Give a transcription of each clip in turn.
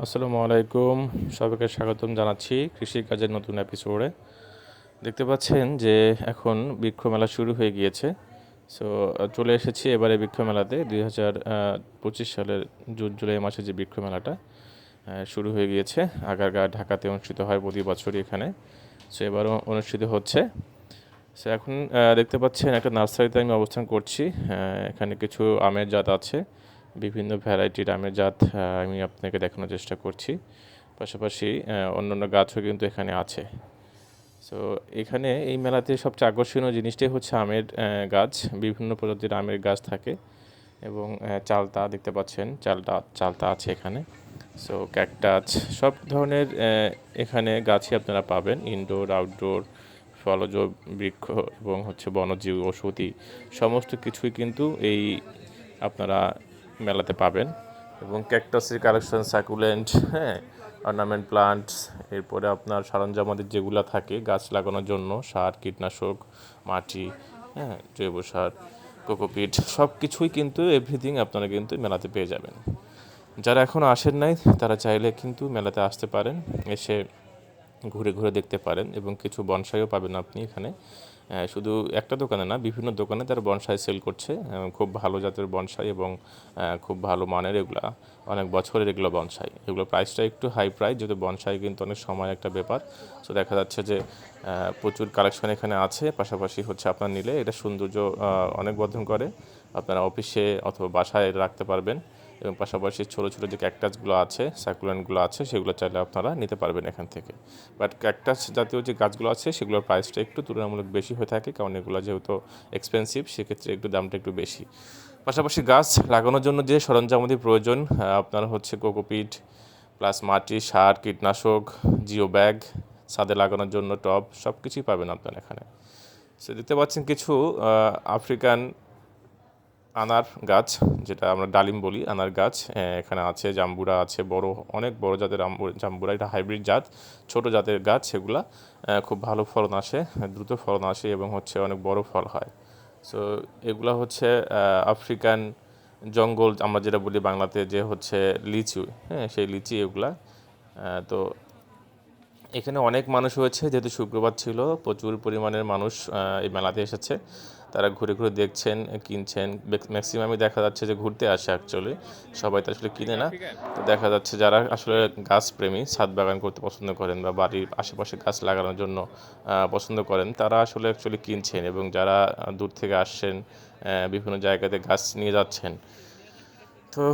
আসসালামু আলাইকুম। সবাইকে স্বাগতম জানাচ্ছি কৃষিকাজের নতুন এপিসোডে দেখতে পাচ্ছেন যে এখন বৃক্ষ মেলা শুরু হয়ে গিয়েছে। সো চলে এসেছি এবারে বৃক্ষ মেলাতে দুই হাজার পঁচিশ সালের জুন, জুলাই মাসে যে বৃক্ষ মেলাটা শুরু হয়ে গিয়েছে। আগারগা ঢাকাতে অনুষ্ঠিত হয় প্রতি বছরই এখানে। সো এবারও অনুষ্ঠিত হচ্ছে। সো এখন দেখতে পাচ্ছেন একটা নার্সারিতে আমি অবস্থান করছি। এখানে কিছু আমের জাত আছে। বিভিন্ন ভ্যারাইটির আমের জাত আমি আপনাকে দেখানোর চেষ্টা করছি। পাশাপাশি অন্যান্য গাছও কিন্তু এখানে আছে। সো এখানে এই মেলাতে সবচেয়ে আকর্ষণীয় জিনিসটাই হচ্ছে আমের গাছ। বিভিন্ন প্রজাতির আমের গাছ থাকে এবং চালতা দেখতে পাচ্ছেন চালটা চালতা আছে এখানে। সো ক্যাকটাচ সব ধরনের এখানে গাছই আপনারা পাবেন। ইনডোর আউটডোর ফলজ বৃক্ষ এবং হচ্ছে বনজীব, ওষুধি, সমস্ত কিছুই কিন্তু এই আপনারা মেলাতে পাবেন। এবং ক্যাকটাসের কালেকশন, সাকুলেন্ট হ্যাঁ অর্নামেন্ট প্লান্টস, এরপরে আপনার সরঞ্জামাদের যেগুলো থাকে, গাছ লাগানোর জন্য, সার, কীটনাশক, মাটি হ্যাঁ জৈব সার, কোকোপিট সব কিছুই কিন্তু এভরিথিং আপনারা কিন্তু মেলাতে পেয়ে যাবেন। যারা এখনও আসেন নাই, তারা চাইলে কিন্তু মেলাতে আসতে পারেন, এসে ঘুরে ঘুরে দেখতে পারেন এবং কিছু বনসাইও পাবেন আপনি এখানে। শুধু একটা দোকানে না, বিভিন্ন দোকানে তারা বনসাই সেল করছে। খুব ভালো জাতের বনসাই এবং খুব ভালো মানের এগুলা, অনেক বছরের এগুলো বনসাই। এগুলো প্রাইসটা একটু হাই প্রাইস যেহেতু বনসাই কিন্তু অনেক সময় একটা ব্যাপার। সো দেখা যাচ্ছে যে প্রচুর কালেকশন এখানে আছে, পাশাপাশি হচ্ছে আপনার নিলে এটা সৌন্দর্য অনেক বর্ধন করে। আপনারা অফিসে অথবা বাসায় রাখতে পারবেন। এবং পাশাপাশি ছোটো ছোটো যে ক্যাকটাসগুলো আছে সাকুলেন্টগুলো আছে, সেগুলো চাইলে আপনারা নিতে পারবেন এখান থেকে। বাট ক্যাকটাস জাতীয় যে গাছগুলো আছে, সেগুলোর প্রাইসটা একটু তুলনামূলক বেশি হয়ে থাকে, কারণ এগুলো যেহেতু এক্সপেন্সিভ সেক্ষেত্রে একটু দামটা একটু বেশি। পাশাপাশি গাছ লাগানোর জন্য যে সরঞ্জামাদি প্রয়োজন আপনার হচ্ছে কোকোপিট প্লাস মাটি, সার, কীটনাশক জিও ব্যাগ ছাদে লাগানোর জন্য টব সব কিছুই পাবেন আপনার এখানে। সে দেখতে পাচ্ছেন কিছু আফ্রিকান আনার গাছ, যেটা আমরা ডালিম বলি, আনার গাছ এখানে আছে, জাম্বুরা আছে, বড়, অনেক বড় জাতের জাম্বুরা, এটা হাইব্রিড জাত, ছোট জাতের গাছ সেগুলা খুব ভালো ফলন আসে, দ্রুত ফলন আসে এবং হচ্ছে অনেক বড় ফল হয়। সো এগুলা হচ্ছে আফ্রিকান জঙ্গল, আমরা যেটা বলি বাংলাতে যে হচ্ছে লিচু হ্যাঁ সেই লিচি এগুলা তো এখানে অনেক মানুষ হয়েছে যেহেতু শুক্রবার ছিল প্রচুর পরিমাণের মানুষ এই মেলাতে এসেছে। তারা ঘুরে ঘুরে দেখছেন কিনছেন। ম্যাক্সিমামই দেখা যাচ্ছে যে ঘুরতে আসে অ্যাকচুয়ালি সবাই তো আসলে কিনে না। তো দেখা যাচ্ছে যারা আসলে গাছ প্রেমী ছাদ বাগান করতে পছন্দ করেন বা বাড়ির আশেপাশে গাছ লাগানোর জন্য পছন্দ করেন তারা আসলে অ্যাকচুয়ালি কিনছেন এবং যারা দূর থেকে আসছেন বিভিন্ন জায়গাতে গাছ নিয়ে যাচ্ছেন। তো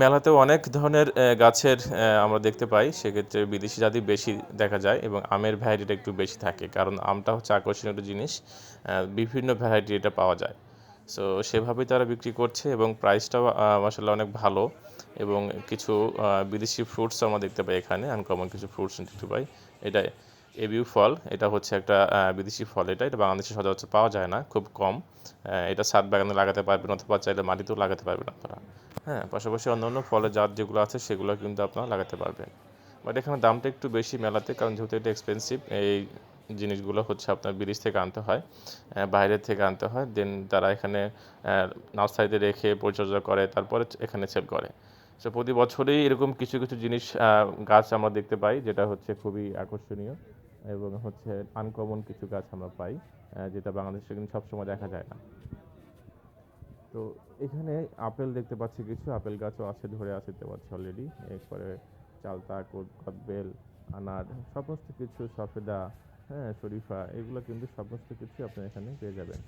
মেলাতেও অনেক ধরনের গাছের আমরা দেখতে পাই। সেক্ষেত্রে বিদেশি জাতি বেশি দেখা যায় এবং আমের ভ্যারাইটিটা একটু বেশি থাকে। কারণ আমটা হচ্ছে আকর্ষণীয় একটা জিনিস বিভিন্ন ভ্যারাইটি এটা পাওয়া যায়। সো সেভাবেই তারা বিক্রি করছে এবং প্রাইসটাও মাসাল্লাহ অনেক ভালো। এবং কিছু বিদেশি ফ্রুটস আমরা দেখতে পাই এখানে আনকমন কিছু ফ্রুটস দেখতে পাই। এটা এবিউ ফল, এটা হচ্ছে একটা বিদেশি ফল এটা এটা বাংলাদেশে সচরাচর পাওয়া যায় না, খুব কম। এটা ছাদ বাগানে লাগাতে পারবেন অথবা চাইলে মাটিতেও লাগাতে পারবেন আপনারা। হ্যাঁ পাশাপাশি অন্য অন্য ফলের জাত যেগুলো আছে সেগুলো কিন্তু আপনারা লাগাতে পারবেন। বাট এখানে দামটা একটু বেশি মেলাতে, কারণ যেহেতু এটা এক্সপেন্সিভ এই জিনিসগুলো হচ্ছে আপনার বিদেশ থেকে আনতে হয় বাইরের থেকে আনতে হয় দেন তারা এখানে নার্সারিতে রেখে পরিচর্যা করে, তারপরে এখানে সেল করে। সো প্রতি বছরেই এরকম কিছু কিছু জিনিস গাছ আমরা দেখতে পাই, যেটা হচ্ছে খুবই আকর্ষণীয়। এবং হচ্ছে আনকমন কিছু গাছ আমরা পাই যেটা বাংলাদেশে কিন্তু সবসময় দেখা যায় না। তো এখানে আপেল দেখতে পাচ্ছি কিছু, আপেল গাছও আছে, ধরে আছে দেখতে পাচ্ছি অলরেডি এরপরে চালতা, কোদ কদবেল, আনার, সমস্ত কিছু, সফেদা হ্যাঁ শরীফা, এগুলো কিন্তু সমস্ত কিছু আপনি এখানে পেয়ে যাবেন।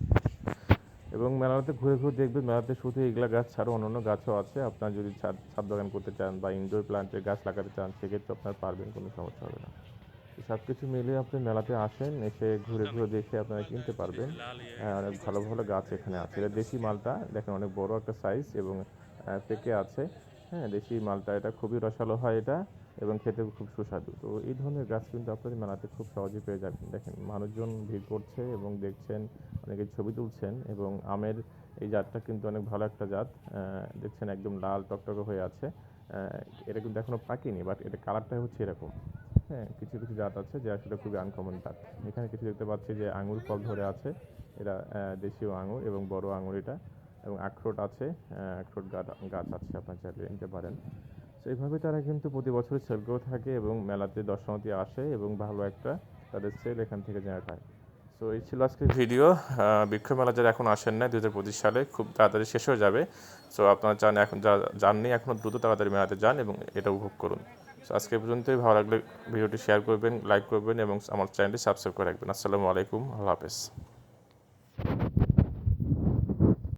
এবং মেলাতে ঘুরে ঘুরে দেখবেন, মেলাতে শুধু এগুলা গাছ ছাড়াও অন্যান্য গাছও আছে। আপনার যদি ছাদ ছাদ বাগান করতে চান বা ইনডোর প্লান্টের গাছ লাগাতে চান, সেক্ষেত্রে আপনার পারবেন, কোনো সমস্যা হবে না। সব কিছু মিলে আপনি মেলাতে আসেন এসে ঘুরে ঘুরে দেখে আপনারা কিনতে পারবেন। হ্যাঁ, অনেক ভালো ভালো গাছ এখানে আছে। এটা দেশি মালটা দেখেন অনেক বড় একটা সাইজ এবং পেকে আছে। হ্যাঁ দেশি মালটা এটা খুবই রসালো হয় এটা এবং খেতে খুব সুস্বাদু। তো এই ধরনের গাছ কিন্তু আপনাদের মেলাতে খুব সহজেই পেয়ে যাবেন। দেখেন মানুষজন ভিড় করছে এবং দেখছেন অনেকে ছবি তুলছেন এবং আমের এই জাতটা কিন্তু অনেক ভালো একটা জাত। দেখছেন একদম লাল টকটকে হয়ে আছে। এটা কিন্তু এখনও পাকেনি বাট এটা কালারটা হচ্ছে এরকম। হ্যাঁ কিছু কিছু জাত আছে যে আসলে খুবই আনকমন জাত। এখানে কিছু দেখতে পাচ্ছি যে আঙুর ফল ধরে আছে। এটা দেশীয় আঙুর এবং বড় আঙুর এটা। এবং আখরোট আছে আখরোট গাছ আছে, আপনার চাইলে নিতে পারেন। তো এইভাবে তারা কিন্তু প্রতি বছর সেল করে থাকে এবং মেলাতে দর্শনার্থী আসে এবং ভালো একটা তাদের সেল এখান থেকে জেনারেট হয়। সো এই ছিল আজকের ভিডিও বৃক্ষ মেলা যারা এখন আসেন না দু হাজার পঁচিশ সালে খুব তাড়াতাড়ি শেষ হয়ে যাবে। সো আপনারা চান এখন, যা, যাননি এখনও দ্রুত তাড়াতাড়ি মেলাতে যান এবং এটা উপভোগ করুন। সো আজকে পর্যন্তই। ভালো লাগলে ভিডিওটি শেয়ার করবেন লাইক করবেন এবং আমার চ্যানেলটি সাবস্ক্রাইব করে রাখবেন। আসসালামু আলাইকুম। আল্লাহ হাফেজ।